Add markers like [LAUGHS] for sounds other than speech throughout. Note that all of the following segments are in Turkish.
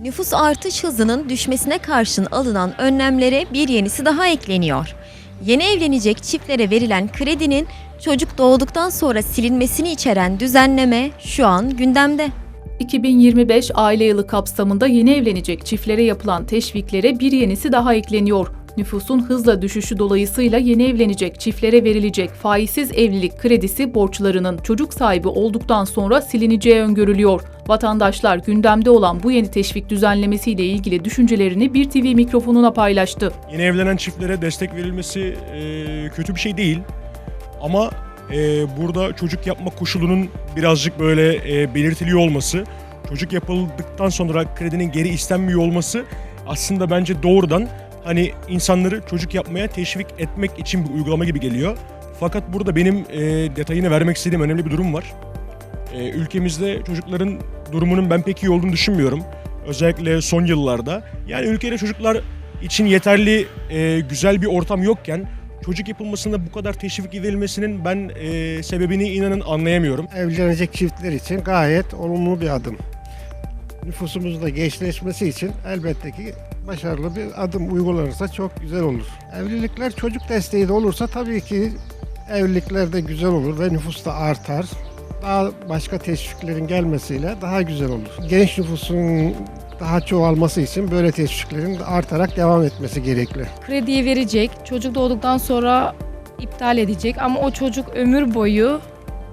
Nüfus artış hızının düşmesine karşın alınan önlemlere bir yenisi daha ekleniyor. Yeni evlenecek çiftlere verilen kredinin çocuk doğduktan sonra silinmesini içeren düzenleme şu an gündemde. 2025 aile yılı kapsamında yeni evlenecek çiftlere yapılan teşviklere bir yenisi daha ekleniyor. Nüfusun hızla düşüşü dolayısıyla yeni evlenecek çiftlere verilecek faizsiz evlilik kredisi borçlarının çocuk sahibi olduktan sonra silineceği öngörülüyor. Vatandaşlar gündemde olan bu yeni teşvik düzenlemesiyle ilgili düşüncelerini bir TV mikrofonuna paylaştı. Yeni evlenen çiftlere destek verilmesi e, kötü bir şey değil. Ama e, burada çocuk yapma koşulunun birazcık böyle e, belirtiliyor olması, çocuk yapıldıktan sonra kredinin geri istenmiyor olması aslında bence doğrudan hani insanları çocuk yapmaya teşvik etmek için bir uygulama gibi geliyor. Fakat burada benim e, detayını vermek istediğim önemli bir durum var. E, ülkemizde çocukların durumunun ben pek iyi olduğunu düşünmüyorum. Özellikle son yıllarda. Yani ülkede çocuklar için yeterli e, güzel bir ortam yokken çocuk yapılmasında bu kadar teşvik edilmesinin ben e, sebebini inanın anlayamıyorum. evlenecek çiftler için gayet olumlu bir adım. Nüfusumuzun da gençleşmesi için elbette ki başarılı bir adım uygulanırsa çok güzel olur. Evlilikler çocuk desteği de olursa tabii ki evlilikler de güzel olur ve nüfus da artar. Daha başka teşviklerin gelmesiyle daha güzel olur. Genç nüfusun daha çoğalması için böyle teşviklerin artarak devam etmesi gerekli. krediyi verecek. Çocuk doğduktan sonra iptal edecek ama o çocuk ömür boyu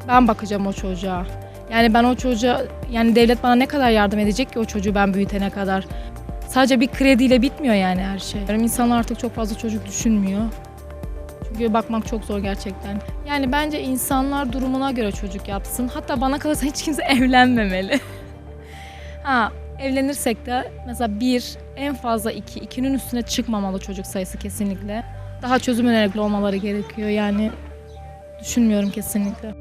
ben bakacağım o çocuğa. Yani ben o çocuğa yani devlet bana ne kadar yardım edecek ki o çocuğu ben büyütene kadar. Sadece bir krediyle bitmiyor yani her şey. İnsanlar artık çok fazla çocuk düşünmüyor. Çünkü bakmak çok zor gerçekten. Yani bence insanlar durumuna göre çocuk yapsın. Hatta bana kalırsa hiç kimse [LAUGHS] evlenmemeli. ha evlenirsek de mesela bir, en fazla iki, ikinin üstüne çıkmamalı çocuk sayısı kesinlikle. Daha çözüm önerikli olmaları gerekiyor yani düşünmüyorum kesinlikle.